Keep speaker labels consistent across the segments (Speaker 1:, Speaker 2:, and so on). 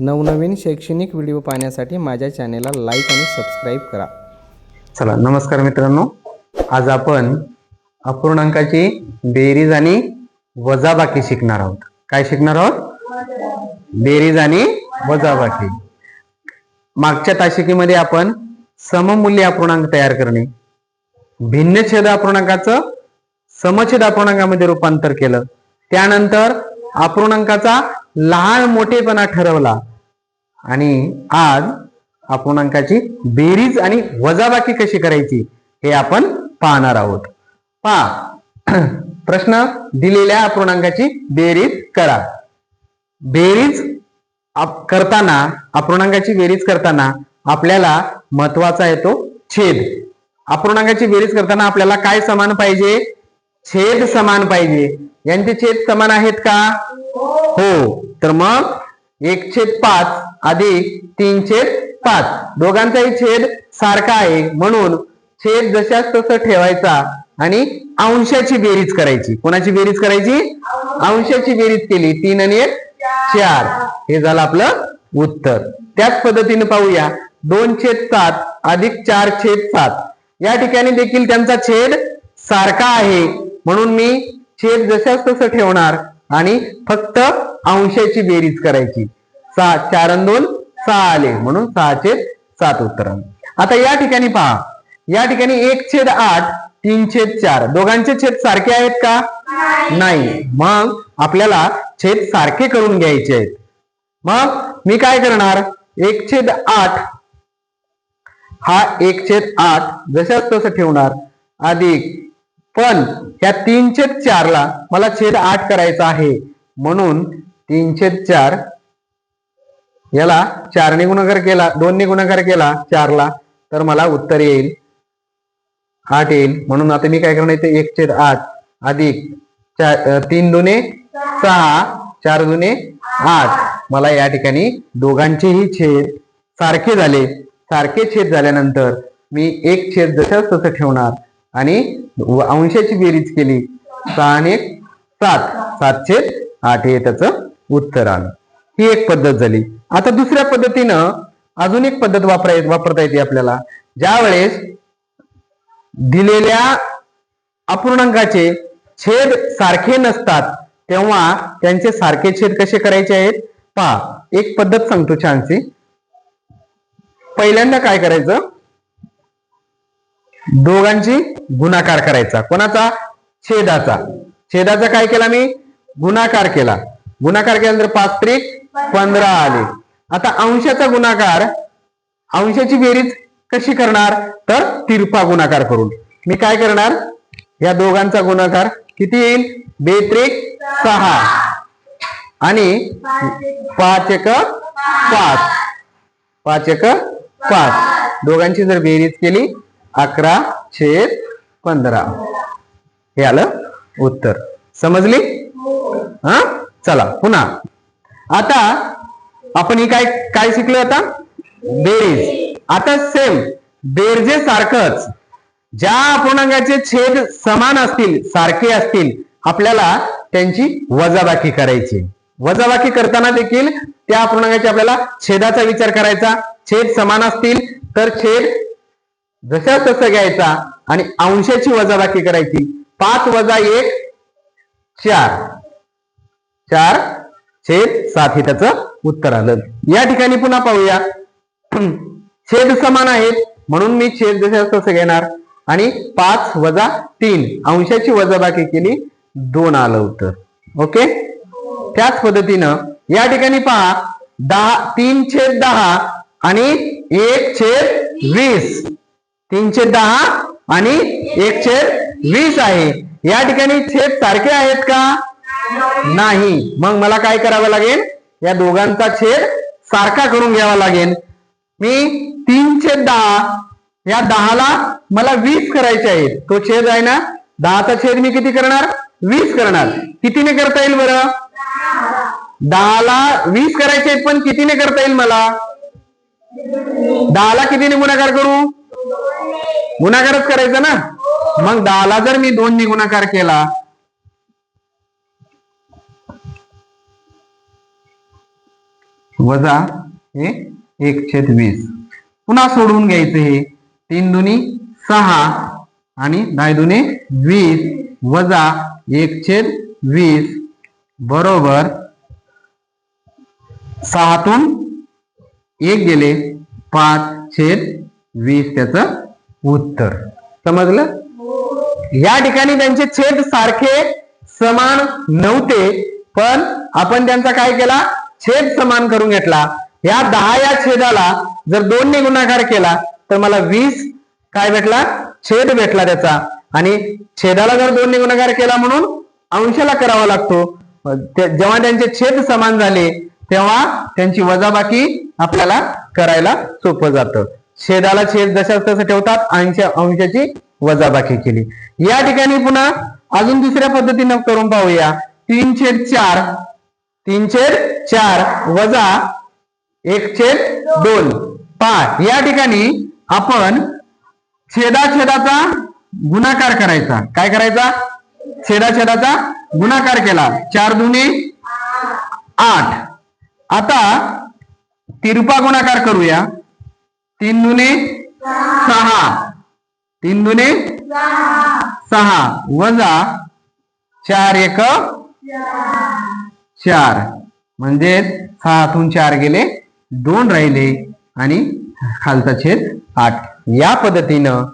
Speaker 1: नवनवीन शैक्षणिक व्हिडिओ पाहण्यासाठी माझ्या चॅनेलला लाईक आणि सबस्क्राईब करा.
Speaker 2: चला नमस्कार मित्रांनो. आज आपण अपूर्णांकाची बेरीज आणि वजाबाकी शिकणार आहोत. काय शिकणार आहोत? बेरीज आणि वजाबाकी. मागच्या ताशिकेमध्ये आपण सममूल्य अपूर्णांक तयार करणे भिन्न छेद अपूर्णांकाचं समछेद अपूर्णांकामध्ये रूपांतर केलं. त्यानंतर अपूर्णांकाचा लहान मोठेपणा ठरवला. आणि आज अपूर्णांकाची बेरीज आणि वजाबाकी कशी करायची हे आपण पाहणार आहोत. पा प्रश्न दिलेल्या अपूर्णांकाची बेरीज करा. बेरीज आप- करताना अपूर्णांकाची बेरीज करताना आपल्याला महत्त्वाचा येतो छेद. अपूर्णांकाची बेरीज करताना आपल्याला काय समान पाहिजे? छेद समान पाहिजे. यांचे छेद समान आहेत का? हो. तर मग एक छेद पाच अधिक तीन छेद पाच. दोघांचाही छेद सारखा आहे. म्हणून छेद जशाच तसं ठेवायचा आणि अंशाची बेरीज करायची. कोणाची बेरीज करायची? अंशाची बेरीज केली. तीन आणि एक चार. हे झालं आपलं उत्तर. त्याच पद्धतीने पाहूया. दोन छेद सात अधिक चार छेद सात. या ठिकाणी देखील त्यांचा छेद सारखा आहे. म्हणून मी छेद जशाच तसं ठेवणार. आणि फक्त अंशाची बेरीज करायची. सहा चार दोन सहा आले. म्हणून सहा छेद सात उत्तर. आता या ठिकाणी पहा. या ठिकाणी एक छेद आठ तीन छेद चार. दोघांचे छेद सारखे आहेत का? नाही. मग आपल्याला छेद सारखे करून घ्यायचे आहेत. मग मी काय करणार? एक छेद आठ हा एक छेद आठ जशाच तसं ठेवणार. अधिक पण या तीन छेद चारला मला छेद आठ करायचा आहे. म्हणून तीन छेद चार याला चारने गुणाकार केला दोनने गुणाकार केला चारला तर मला उत्तर येईल. आठ येईल. म्हणून आता मी काय करणार इथे? एक छेद आठ अधिक चार तीन दुने सहा चार दुने आठ. मला या ठिकाणी दोघांचेही छेद सारखे झाले. सारखे छेद झाल्यानंतर मी एक छेद जशाच तसं ठेवणार. आणि अंशाची बेरीज केली. सहा आणि एक सात. सात छेद आठ हे त्याचं उत्तर आलं. ही एक पद्धत झाली. आता दुसऱ्या पद्धतीनं अजून एक पद्धत वापराय वापरता येते आपल्याला. ज्या वेळेस दिलेल्या अपूर्णांकाचे छेद सारखे नसतात तेव्हा त्यांचे सारखे छेद कसे करायचे आहेत? पहा एक पद्धत सांगतो छानशी. पहिल्यांदा काय करायचं? दोघांची गुणाकार करायचा. कोणाचा? छेदाचा. छेदाचा काय केला मी? गुणाकार केला. गुणाकार केल्यानंतर पाच त्रिक पंधरा आले. आता अंशाचा गुणाकार अंशाची बेरीज कशी करणार? तर तिरपा गुणाकार करून. मी काय करणार? या दोघांचा गुणाकार किती येईल? बेत्रिक सहा. आणि पाच एक पाच. पाच एक पाच. दोघांची जर बेरीज केली अकरा छेद पंधरा. हे आलं उत्तर. समजली? हा? चला पुन्हा. आता आपण ही काय काय शिकलो आता? बेरीज. आता सेम बेरजे सारखंच. ज्या अपूर्णांकाचे छेद समान असतील सारखे असतील आपल्याला त्यांची वजाबाकी करायची. वजाबाकी करताना देखील त्या अपूर्णांकाची आपल्याला छेदाचा विचार करायचा. छेद समान असतील तर छेद जशा तसं घ्यायचा आणि अंशाची वजाबाकी करायची. पाच वजा एक चार. चार छेद सात हे त्याचं उत्तर आलं. या ठिकाणी पुन्हा पाहूया. छेद समान आहेत म्हणून मी छेद जशा तसं घेणार. आणि पाच वजा तीन अंशाची वजाबाकी केली दोन आलं उत्तर. ओके? त्याच पद्धतीनं या ठिकाणी पहा दहा तीन छेद दहा आणि एक छेद वीस. तीनशे दहा आणि एकशे वीस आहे. या ठिकाणी छेद सारखे आहेत का? नाही. मग मला काय करावं लागेल? या दोघांचा छेद सारखा करून घ्यावा लागेल. मी तीनशे दहा या दहाला मला वीस करायचे आहेत. तो छेद आहे ना? दहाचा छेद मी किती करणार? वीस करणार. कितीने करता येईल बरं? दहाला वीस करायचे आहेत पण कितीने करता येईल मला? दहाला कितीने गुणाकार करू? गुणाकारच करायचा ना? मग दहाला जर मी दोनने गुणाकार केला वजा हे एक छेद वीस. पुन्हा सोडवून घ्यायचं हे. तीन दुनी सहा आणि दहा दुने वीस वजा एक छेद वीस बरोबर सहातून एक गेले पाच छेद वीस त्याचं उत्तर. समजलं? या ठिकाणी त्यांचे छेद सारखे समान नव्हते पण आपण त्यांचा काय केला? छेद समान करून घेतला. या दहा या छेदाला जर दोन ने गुणाकार केला तर मला वीस काय भेटला? छेद भेटला त्याचा. आणि छेदाला जर दोन ने गुणाकार केला म्हणून अंशाला करावा लागतो. जेव्हा त्यांचे छेद समान झाले तेव्हा त्यांची वजाबाकी आपल्याला करायला सोपं जातं. छेदाला छेद जशाच तसं ठेवतात? ऐंशी अंशाची वजाबाकी केली. या ठिकाणी पुन्हा अजून दुसऱ्या पद्धतीनं करून पाहूया. तीन छेद चार. तीन छेद चार वजा एक छेद दोन. पाच या ठिकाणी आपण छेदाछेदाचा गुणाकार करायचा. काय करायचा? छेदाछेदाचा गुणाकार केला. चार दुने आठ. आता तिरपा गुणाकार करूया. तीन दुने सहा. तीन दुने सहा. वजा चार एक. चार. म्हणजे सहातून चार गेले दोन राहिले आणि खालचा छेद आठ. या पद्धतीनं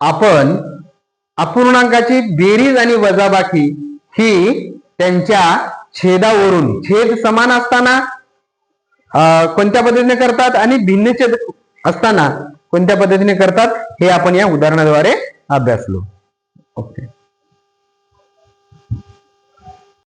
Speaker 2: आपण अपूर्णांकाची बेरीज आणि वजाबाकी ही त्यांच्या छेदावरून छेद समान असताना अं, कोणत्या पद्धतीने करतात? आणि भिन्न छेद असताना कोणत्या पद्धतीने करतात? हे आपण या उदाहरणाद्वारे अभ्यासलो. ओके.